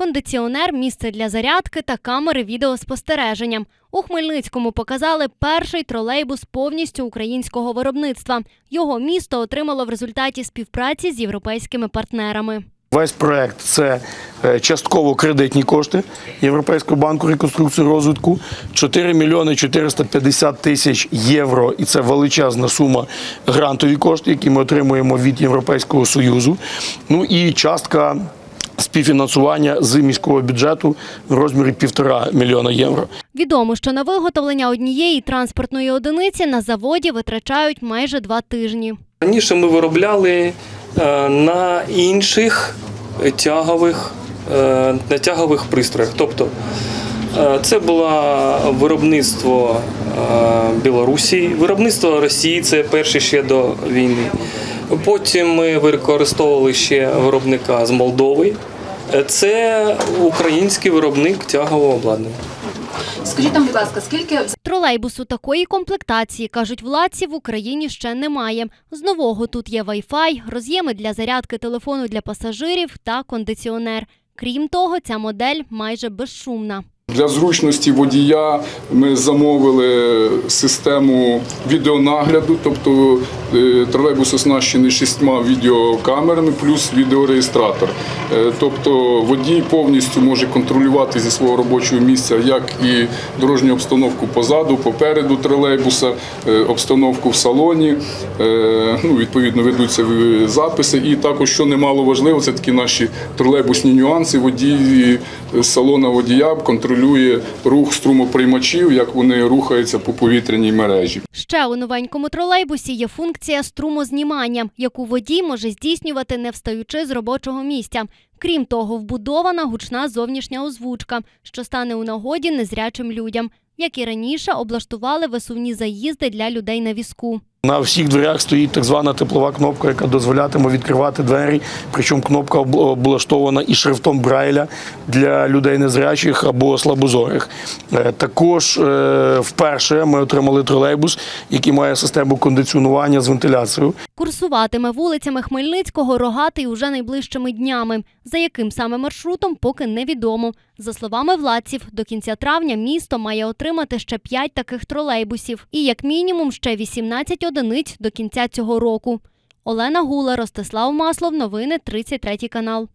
кондиціонер, місце для зарядки та камери відеоспостереження. У Хмельницькому показали перший тролейбус повністю українського виробництва. Його місто отримало в результаті співпраці з європейськими партнерами. Весь проект це е, частково кредитні кошти Європейського банку реконструкції розвитку 4 мільйони 450 тисяч євро, і це величезна сума грантові кошти, які ми отримуємо від Європейського союзу. Ну і частка співфінансування з міського бюджету в розмірі півтора мільйона євро. Відомо, що на виготовлення однієї транспортної одиниці на заводі витрачають майже два тижні. Раніше ми виробляли е, на інших тягових, е, на тягових пристроях. Тобто е, це було виробництво Білорусі, виробництво Росії, це перше ще до війни. Потім ми використовували ще виробника з Молдови. Це український виробник тягового обладнання. Скажіть нам, будь ласка, скільки Тролейбусу такої комплектації, кажуть владці, в Україні ще немає. З нового тут є Wi-Fi, роз'єми для зарядки телефону для пасажирів та кондиціонер. Крім того, ця модель майже безшумна. Для зручності водія ми замовили систему відеонагляду, тобто е, тролейбус оснащений шістьма відеокамерами плюс відеореєстратор. Е, Тобто водій повністю може контролювати зі свого робочого місця як і дорожню обстановку позаду, попереду тролейбуса, е, обстановку в салоні. Ну, відповідно, ведуться записи. І також, що немало важливо, це такі наші тролейбусні нюанси. Водій салона водія контролює рух струмоприймачів, як вони рухаються по повітряній мережі. Ще у новенькому тролейбусі є функція струмознімання, яку водій може здійснювати не встаючи з робочого місця. Крім того, вбудована гучна зовнішня озвучка, що стане у нагоді незрячим людям. Як і раніше, облаштували висувні заїзди для людей на візку. На всіх дверях стоїть так звана теплова кнопка, яка дозволятиме відкривати двері. Причому кнопка облаштована і шрифтом Брайля для людей незрячих або слабозорих. Е, Також е, вперше ми отримали тролейбус, який має систему кондиціонування з вентиляцією. Курсуватиме вулицями Хмельницького рогатий уже найближчими днями. За яким саме маршрутом, поки невідомо. За словами владців, до кінця травня місто має отримати ще 5 таких тролейбусів і як мінімум ще 18 одиниць до кінця цього року. Олена Гула, Ростислав Маслов, новини 33 канал.